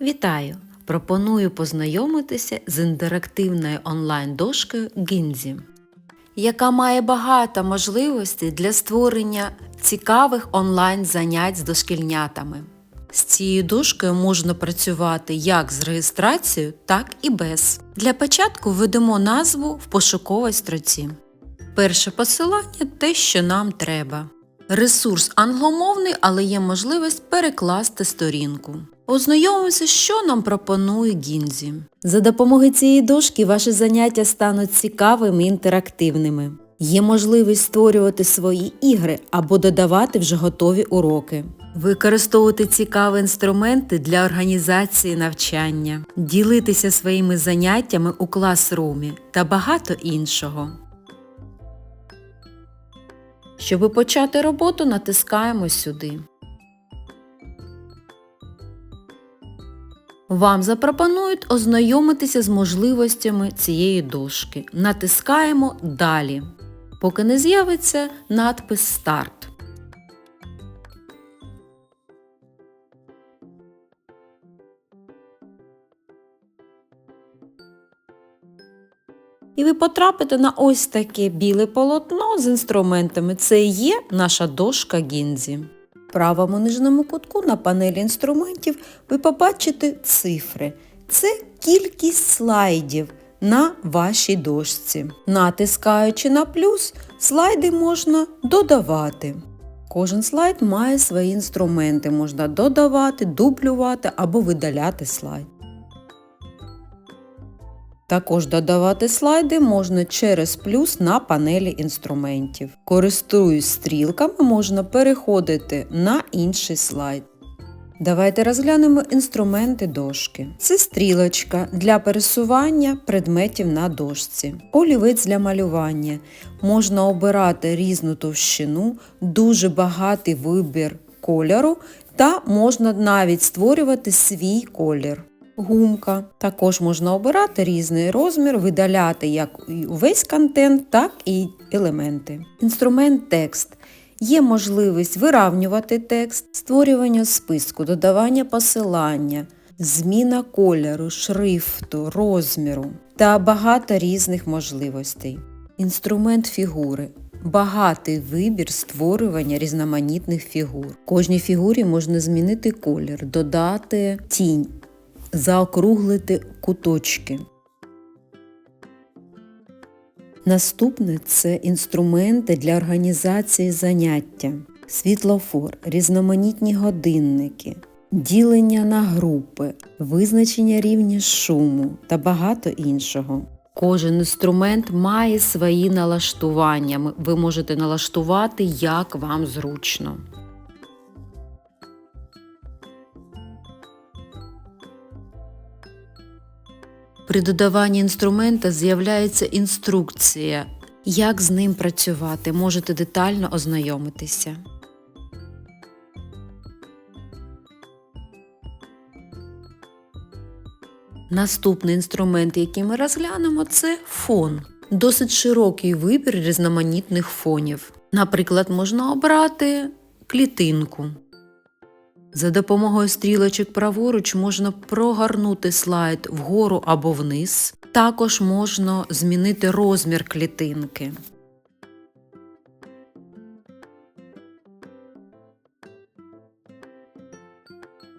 Вітаю! Пропоную познайомитися з інтерактивною онлайн-дошкою Гінзі, яка має багато можливостей для створення цікавих онлайн-занять з дошкільнятами. З цією дошкою можна працювати як з реєстрацією, так і без. Для початку введемо назву в пошуковій строці. Перше посилання те, що нам треба. Ресурс англомовний, але є можливість перекласти сторінку. Ознайомимося, що нам пропонує Гінзі. За допомогою цієї дошки ваші заняття стануть цікавими і інтерактивними. Є можливість створювати свої ігри або додавати вже готові уроки. Використовувати цікаві інструменти для організації навчання, ділитися своїми заняттями у класрумі та багато іншого. Щоб почати роботу, натискаємо сюди. Вам запропонують ознайомитися з можливостями цієї дошки. Натискаємо Далі, поки не з'явиться надпис Старт. І ви потрапите на ось таке біле полотно з інструментами. Це є наша дошка Гінзі. Правому нижньому кутку на панелі інструментів ви побачите цифри. Це кількість слайдів на вашій дошці. Натискаючи на плюс, слайди можна додавати. Кожен слайд має свої інструменти. Можна додавати, дублювати або видаляти слайд. Також додавати слайди можна через плюс на панелі інструментів. Користуюсь стрілками, можна переходити на інший слайд. Давайте розглянемо інструменти дошки. Це стрілочка для пересування предметів на дошці. Олівець для малювання. Можна обирати різну товщину, дуже багатий вибір кольору та можна навіть створювати свій колір гумка. Також можна обирати різний розмір, видаляти як увесь контент, так і елементи. Інструмент текст. Є можливість виравнювати текст, створювання списку, додавання посилання, зміна кольору, шрифту, розміру та багато різних можливостей. Інструмент фігури. Багатий вибір створювання різноманітних фігур. Кожній фігурі можна змінити колір, додати тінь, заокруглити куточки. Наступне це інструменти для організації заняття, світлофор, різноманітні годинники, ділення на групи, визначення рівня шуму та багато іншого. Кожен інструмент має свої налаштування. Ви можете налаштувати, як вам зручно. При додаванні інструмента з'являється інструкція, як з ним працювати. Можете детально ознайомитися. Наступний інструмент, який ми розглянемо, це фон. Досить широкий вибір різноманітних фонів. Наприклад, можна обрати клітинку. За допомогою стрілочок праворуч можна прогорнути слайд вгору або вниз. Також можна змінити розмір клітинки.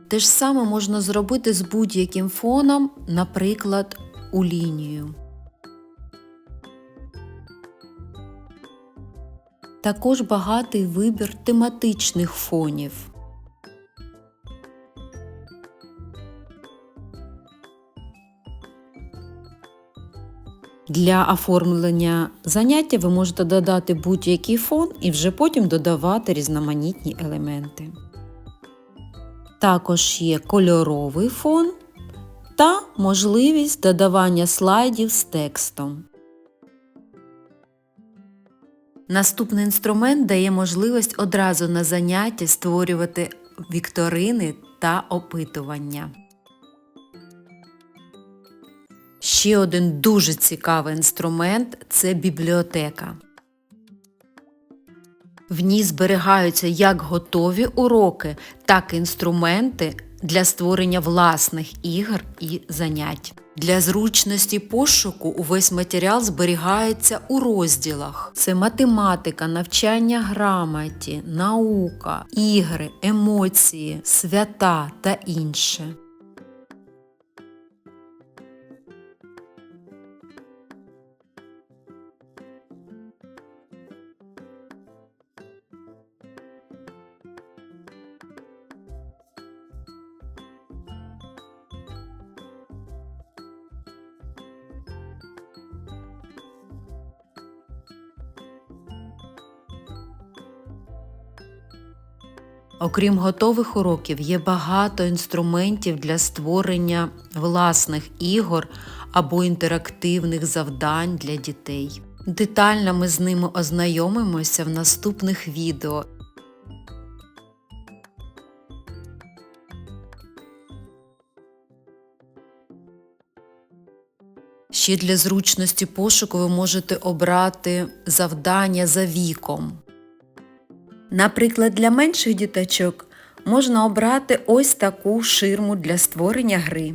Те ж саме можна зробити з будь-яким фоном, наприклад, у лінію. Також багатий вибір тематичних фонів. Для оформлення заняття ви можете додати будь-який фон і вже потім додавати різноманітні елементи. Також є кольоровий фон та можливість додавання слайдів з текстом. Наступний інструмент дає можливість одразу на занятті створювати вікторини та опитування. Ще один дуже цікавий інструмент це бібліотека. В ній зберігаються як готові уроки, так і інструменти для створення власних ігор і занять. Для зручності пошуку увесь матеріал зберігається у розділах: це математика, навчання грамоті, наука, ігри, емоції, свята та інше. Окрім готових уроків, є багато інструментів для створення власних ігор або інтерактивних завдань для дітей. Детально ми з ними ознайомимося в наступних відео. Ще для зручності пошуку ви можете обрати завдання за віком. Наприклад, для менших діточок можна обрати ось таку ширму для створення гри.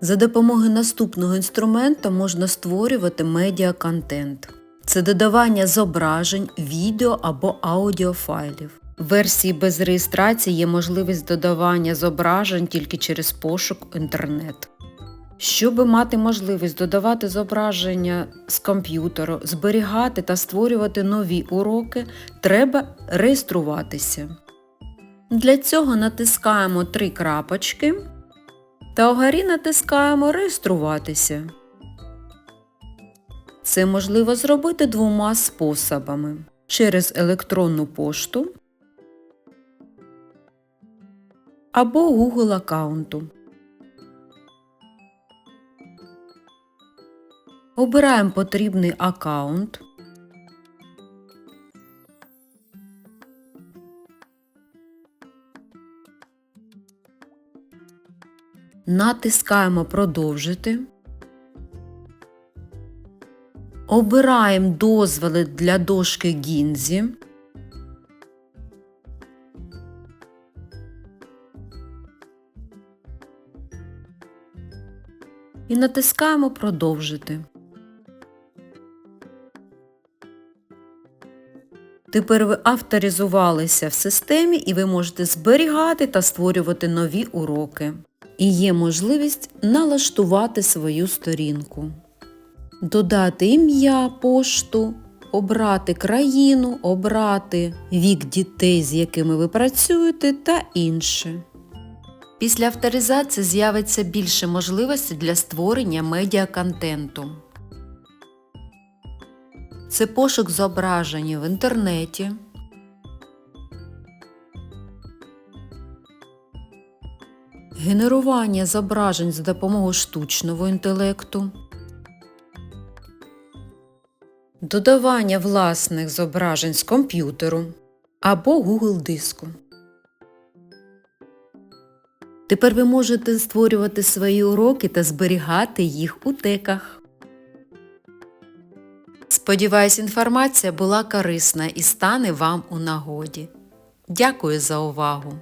За допомогою наступного інструменту можна створювати медіаконтент. Це додавання зображень, відео або аудіофайлів. В версії без реєстрації є можливість додавання зображень тільки через пошук інтернет. Щоб мати можливість додавати зображення з комп'ютеру, зберігати та створювати нові уроки, треба реєструватися. Для цього натискаємо три крапочки та вгорі натискаємо Реєструватися. Це можливо зробити двома способами через електронну пошту або Google аккаунту. Обираємо потрібний аккаунт. Натискаємо Продовжити. Обираємо дозволи для дошки Гінзі. І натискаємо Продовжити. Тепер ви авторизувалися в системі і ви можете зберігати та створювати нові уроки. І є можливість налаштувати свою сторінку, додати ім'я, пошту, обрати країну, обрати вік дітей, з якими ви працюєте, та інше. Після авторизації з'явиться більше можливостей для створення медіаконтенту. Це пошук зображень в інтернеті, генерування зображень за допомогою штучного інтелекту, додавання власних зображень з комп'ютеру або Google диску. Тепер ви можете створювати свої уроки та зберігати їх у теках. Сподіваюсь, інформація була корисна і стане вам у нагоді. Дякую за увагу!